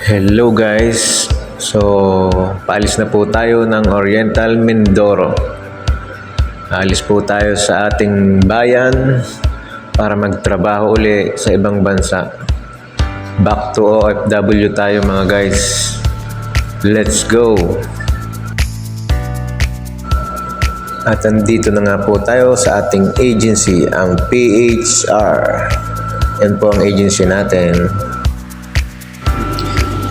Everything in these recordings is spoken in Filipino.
Hello guys! So, paalis na po tayo ng Oriental Mindoro. Alis po tayo sa ating bayan para magtrabaho uli sa ibang bansa. Back to OFW tayo mga guys. Let's go! At andito na nga po tayo sa ating agency, ang PHR. Yan po ang agency natin.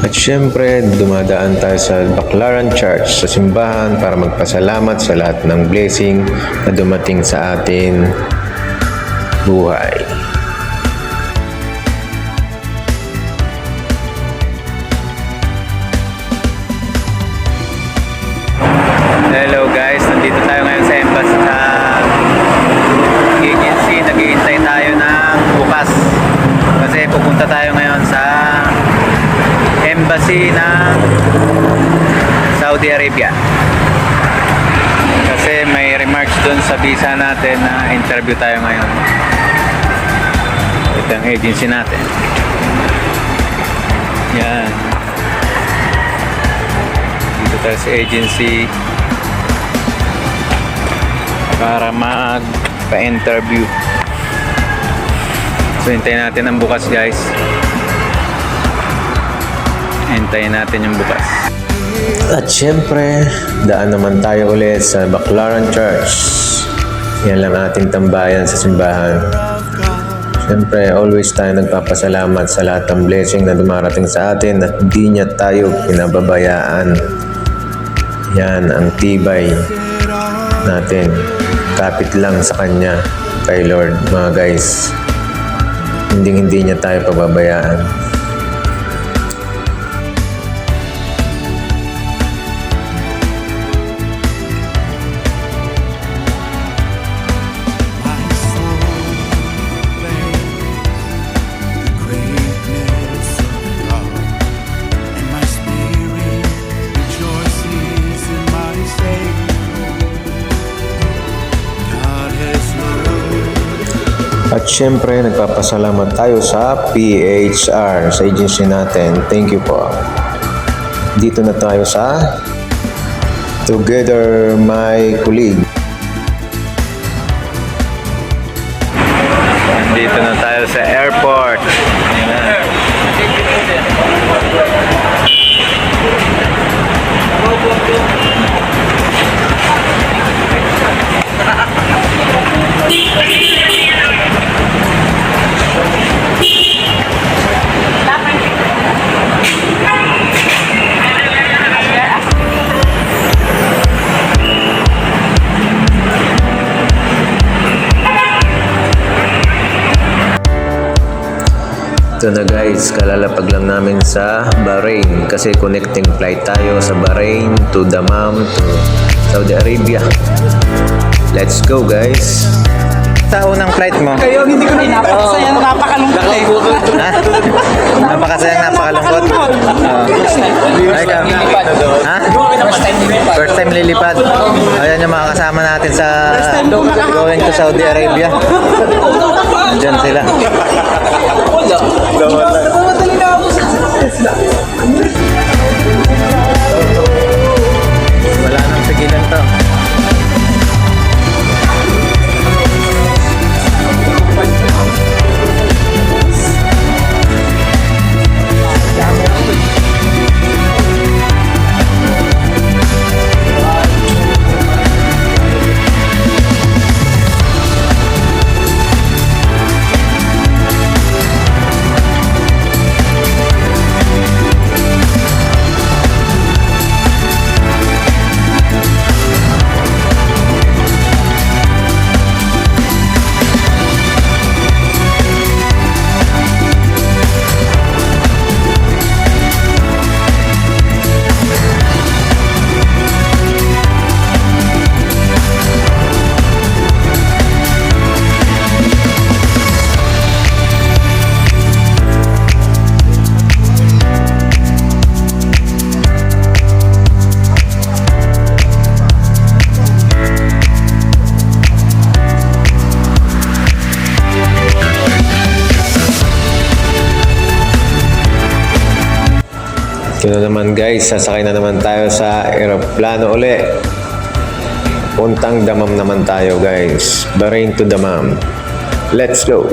At syempre, dumadaan tayo sa Baclaran Church sa simbahan para magpasalamat sa lahat ng blessing na dumating sa atin buhay. Embassy ng Saudi Arabia. Kasi may remarks doon sa visa natin na interview tayo ngayon. Ito ang agency natin. Yan. Dito tayo sa agency para magpa-interview. So, hintayin natin ang bukas guys. Hintayin natin yung bukas. At syempre, daan naman tayo ulit sa Baclaran Church. Yan lang ating tambayan sa simbahan. Siyempre, always tayo nagpapasalamat sa lahat ng blessing na dumarating sa atin at di niya tayo pinababayaan. Yan ang tibay natin. Kapit lang sa Kanya, kay Lord, mga guys. Hindi hindi niya tayo pababayaan. Syempre, nagpapasalamat tayo sa PHR, sa agency natin. Thank you po. Dito na tayo sa Together My Colleague. Ito na guys, kalalapag lang namin sa Bahrain kasi connecting flight tayo sa Bahrain to Dammam to Saudi Arabia. Let's go guys! Sa unang flight mo? Kayo, hindi ko na napakasaya na napakalungkot eh. Napakasaya, napakalungkot. Oo. Ay, ka. Ha? First time lilipad. Ayan yung mga kasama natin sa going to Saudi Arabia. Diyan sila. Mamadali na. Ako sa Wala Ito na naman guys, sasakay na naman tayo sa aeroplano uli. Puntang damam naman tayo guys. Bahrain to damam. Let's go!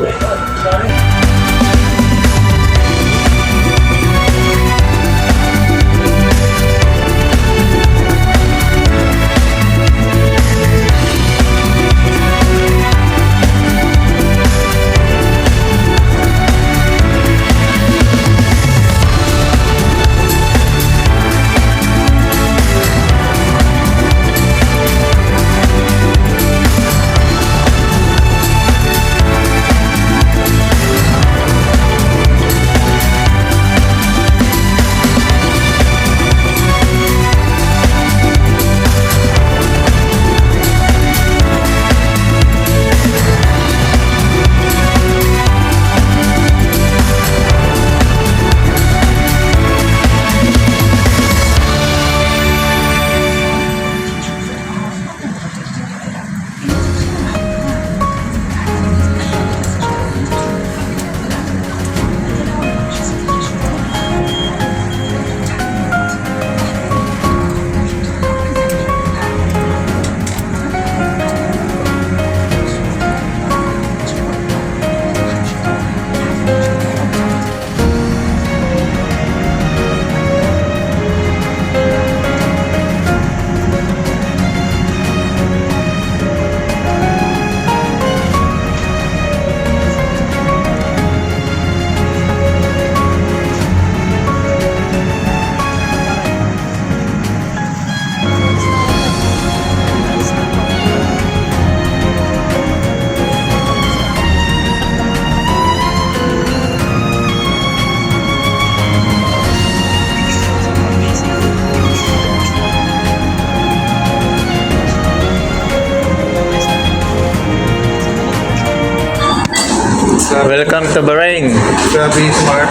Welcome to Bahrain. Grabe smart.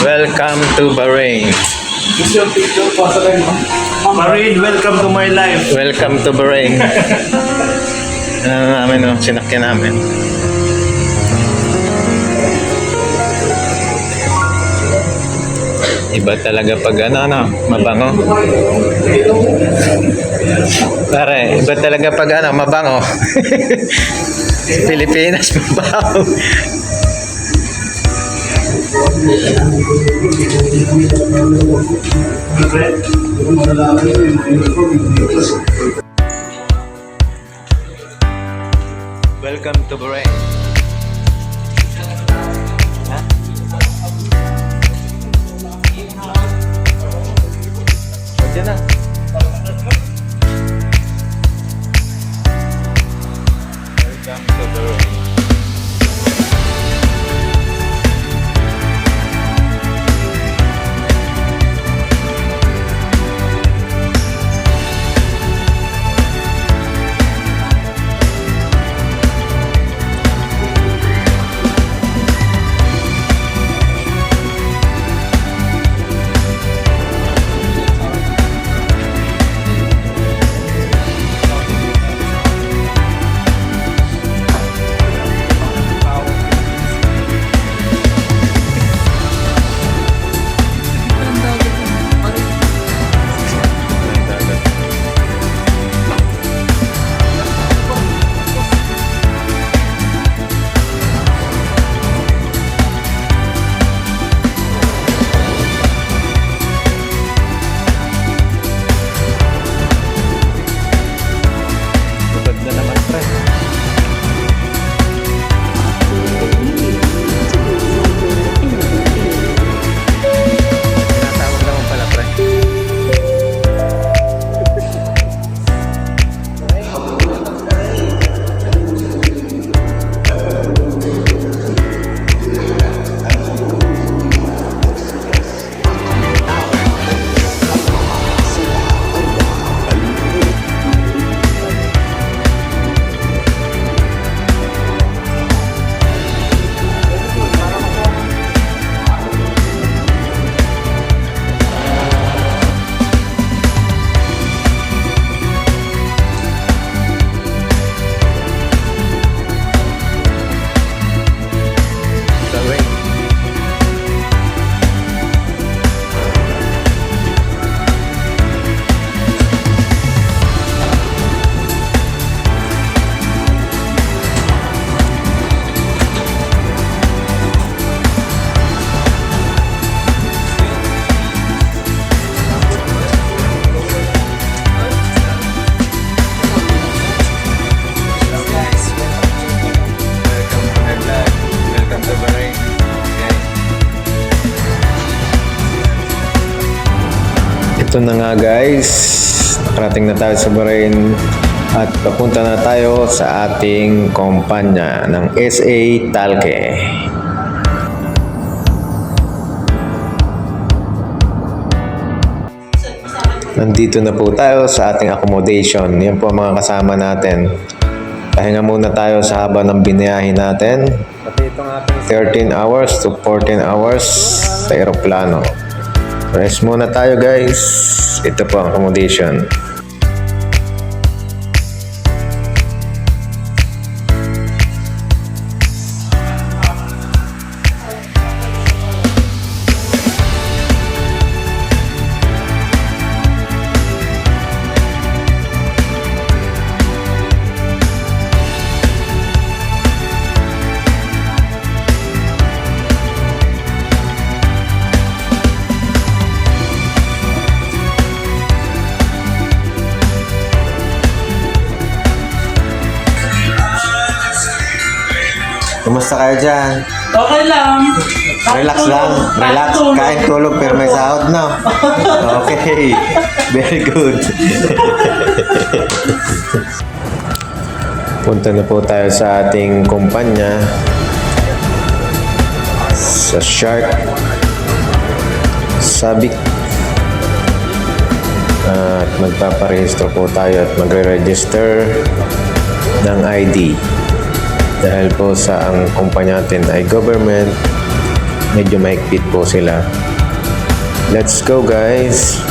Welcome to Bahrain. Marin, welcome to my life. Welcome to Bahrain. ano namin, no? Sinakyan namin. Iba talaga pag ano, ano, mabango. Pare, iba talaga pag ano, mabango. Pilipinas, mabango. Welcome to Bahrain. Na nga guys, nakarating na tayo sa Bahrain at papunta na tayo sa ating kumpanya ng SA Talke. Nandito na po tayo sa ating accommodation. Yan po ang mga kasama natin. Pahinga muna tayo sa haba ng biniyahe natin. 13 hours to 14 hours sa aeroplano. Rest muna tayo guys. Ito po ang accommodation. Kumusta kayo dyan? Okay lang. Relax lang. Relax. Kain tulog pero may sahod no? Okay. Very good. Punta na po tayo sa ating kumpanya sa Shark Sabic at magpaparehistro po tayo at magre-register ng ID dahil po sa ang kumpanya natin ay government medyo maikpit po sila. Let's go guys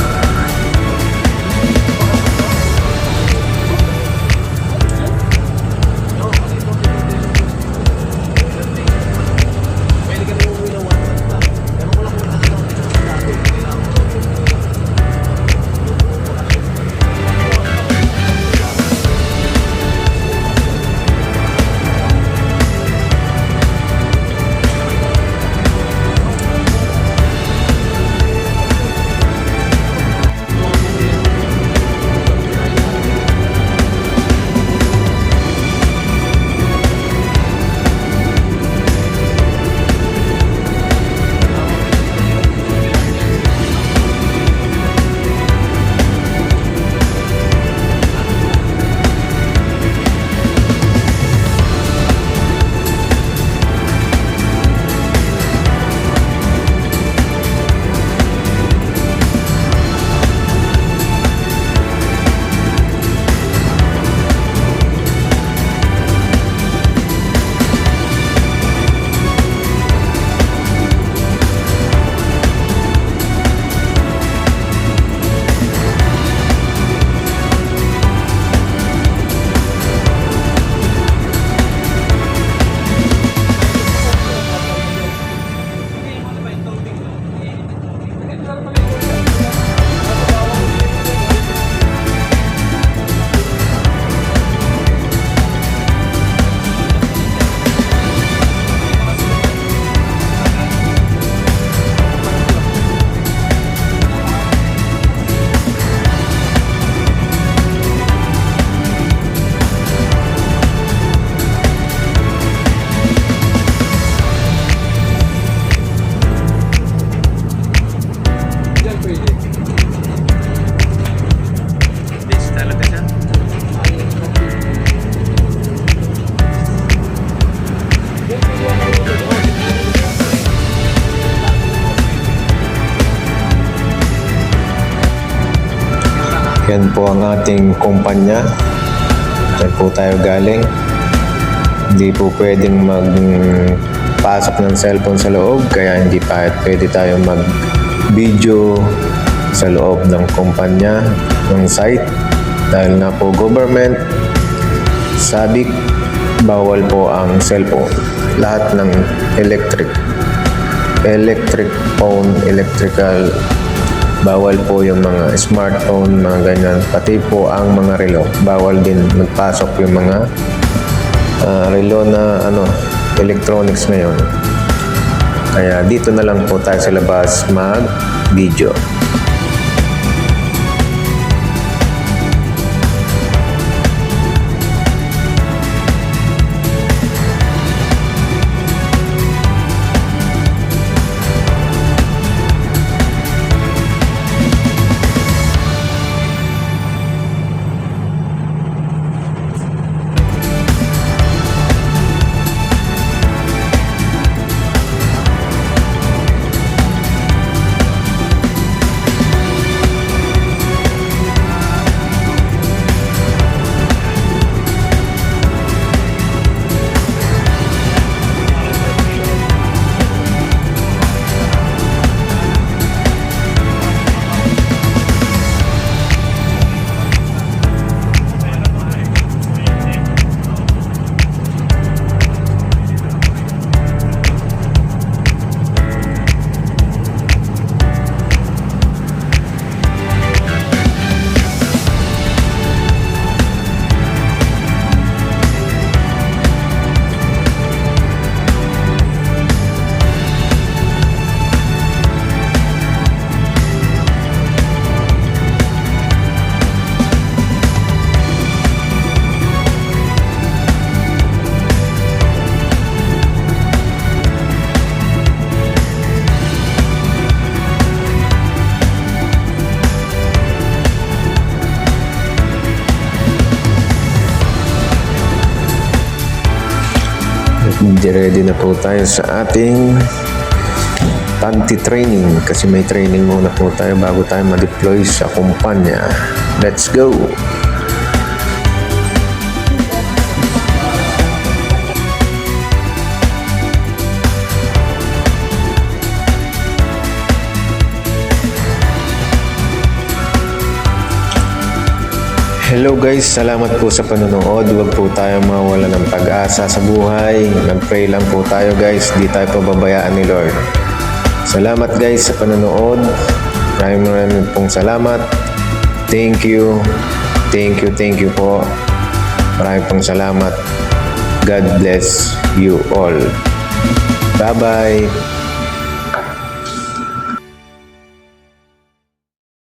Yan po ang ating kumpanya. Diyan po tayo galing. Hindi po pwedeng magpasok ng cellphone sa loob, kaya hindi pa pwede tayo mag-video sa loob ng kumpanya, ng site. Dahil na po government, sabik, bawal po ang cellphone. Lahat ng electric, electric phone, electrical bawal po yung mga smartphone, mga ganyan. Pati po ang mga relo. Bawal din magpasok yung mga ah, relo na ano, electronics ngayon. Kaya dito na lang po tayo sa labas mag-video. Ready na po tayo sa ating panty training kasi may training muna po tayo bago tayo ma-deploy sa kumpanya. Let's go! Hello guys, salamat po sa panonood. Huwag po tayong mawala ng pag-asa sa buhay. Mag-pray lang po tayo guys. Di tayo pababayaan ni Lord. Salamat guys sa panonood. Maraming maraming pong salamat. Thank you. Thank you, thank you po. Maraming pong salamat. God bless you all. Bye-bye.